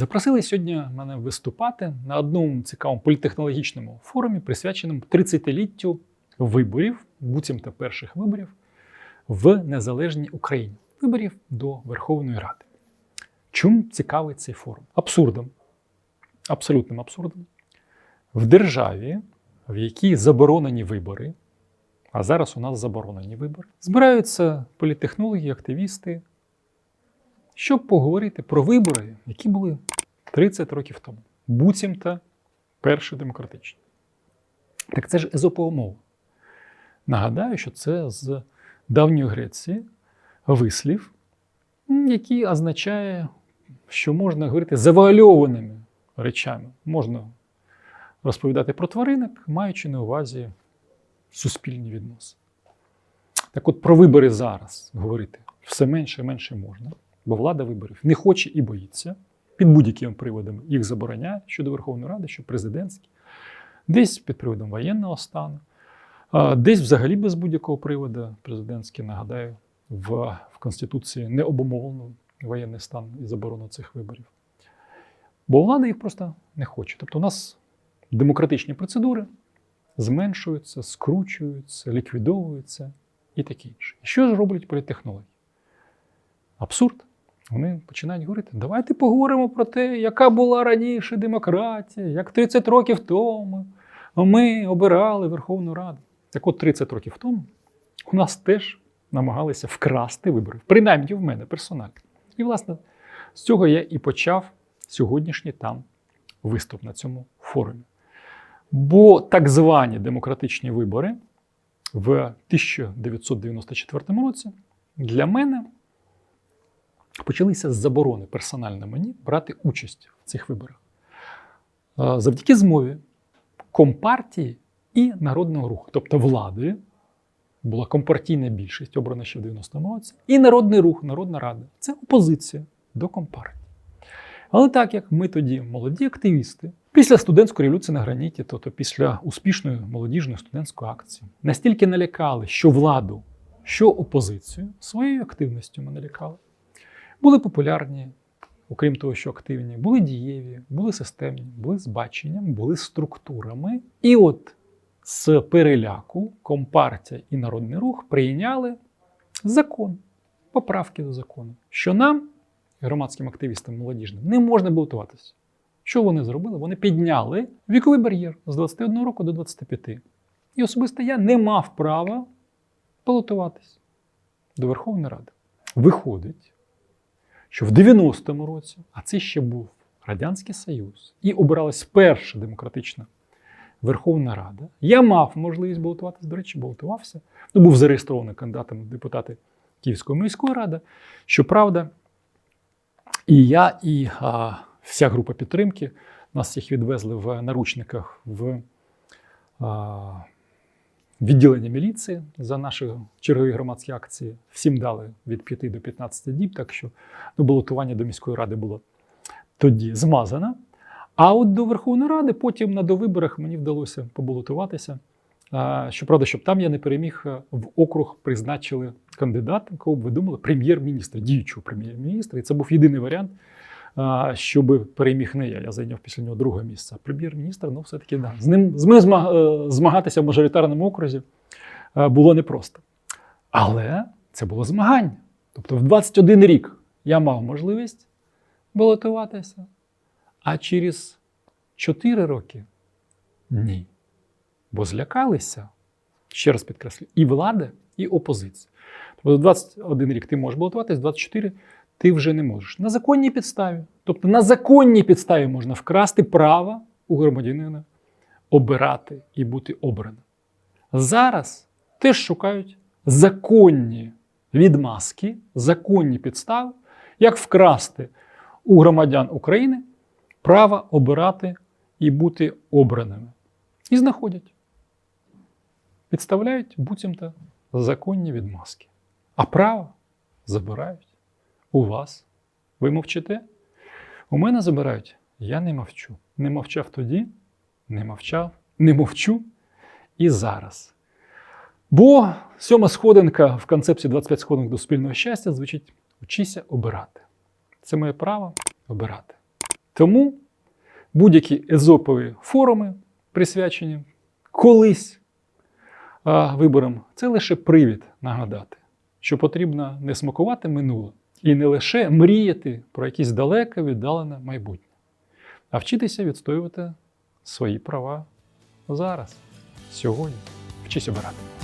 Запросили сьогодні мене виступати на одному цікавому політехнологічному форумі, присвяченому 30-літтю виборів, буцімто перших виборів в незалежній Україні, виборів до Верховної Ради. Чому цікавий цей форум? Абсурдом, абсолютним абсурдом. В державі, в якій заборонені вибори, а зараз у нас заборонені вибори, збираються політтехнологи, активісти, щоб поговорити про вибори, які були 30 років тому. Буцімто перші демократичні. Так це ж езопова мова. Нагадаю, що це з давньої Греції вислів, який означає, що можна говорити завуальованими речами. Можна розповідати про тваринок, маючи на увазі суспільні відносини. Так от про вибори зараз говорити все менше і менше можна, бо влада виборів не хоче і боїться. Під будь-якими приводами їх забороняє щодо Верховної Ради, що президентські, десь під приводом воєнного стану, десь взагалі без будь-якого приводу президентський, нагадаю, в, в Конституції не обумовлено воєнний стан і заборону цих виборів. Бо влада їх просто не хоче. Тобто у нас демократичні процедури зменшуються, скручуються, ліквідовуються і таке інше. І що ж роблять політтехнологи? Абсурд. Вони починають говорити: давайте поговоримо про те, яка була раніше демократія, як 30 років тому ми обирали Верховну Раду. Так от 30 років тому у нас теж намагалися вкрасти вибори, принаймні в мене персонально. І, власне, з цього я і почав сьогоднішній там виступ на цьому форумі. Бо так звані демократичні вибори в 1994 році для мене почалися з заборони персонально мені брати участь в цих виборах. Е, Завдяки змові Компартії і Народного руху, тобто влади, була компартійна більшість, обрана ще в 90-му році, і Народний рух, Народна Рада це опозиція до Компартії. Але так як ми тоді молоді активісти, після студентської революції на граніті, тобто після успішної молодіжної студентської акції, настільки налякали, що владу, що опозицію своєю активністю ми налякали, були популярні, окрім того, що активні, були дієві, були системні, були з баченням, були структурами. І от з переляку Компартія і Народний рух прийняли закон, поправки до закону, що нам, громадським активістам молодіжним, не можна балотуватися. Що вони зробили? Вони підняли віковий бар'єр з 21 року до 25. І особисто я не мав права балотуватись до Верховної Ради. Виходить, що в 90-му році, а це ще був Радянський Союз, і обиралась перша демократична Верховна Рада. Я мав можливість балотуватися, до речі, балотувався. Ну, був зареєстрований кандидатом депутати Київської міської ради. Щоправда, і я, і а, вся група підтримки нас всіх відвезли в наручниках в а, відділення міліції за наші чергові громадські акції. Всім дали від 5 до 15 діб, так що ну, балотування до міської ради було тоді змазано. А от до Верховної Ради потім на довиборах мені вдалося побалотуватися. Щоправда, щоб там я не переміг, е, в округ призначили кандидата, кого б ви думали, прем'єр-міністра, діючого прем'єр-міністра. І це був єдиний варіант, щоб переміг не я. Я зайняв після нього друге місце. Прем'єр-міністр, ну, все-таки да. З ним, з ним е, змагатися в мажоритарному окрузі е, було непросто. Але це було змагання. Тобто в 21 рік я мав можливість балотуватися, а через 4 роки ні. Бо злякалися, ще раз підкреслю, і влада, і опозиція. Тобто 21 рік ти можеш балотуватись, 24 ти вже не можеш. На законній підставі. Тобто на законній підставі можна вкрасти право у громадянина обирати і бути обраним. Зараз теж шукають законні відмазки, законні підстави, як вкрасти у громадян України право обирати і бути обраними. І знаходять. Підставляють буцімто законні відмазки. А право забирають у вас. Ви мовчите? У мене забирають. Я не мовчу. Не мовчав тоді, не мовчав, не мовчу і зараз. Бо сьома сходинка в концепції 25 сходинок до спільного щастя звучить: учися обирати. Це моє право обирати. Тому будь-які езопові форуми, присвячені колись виборам, це лише привід нагадати, що потрібно не смакувати минуле і не лише мріяти про якесь далеке віддалене майбутнє, а вчитися відстоювати свої права зараз, сьогодні. Вчись обирати.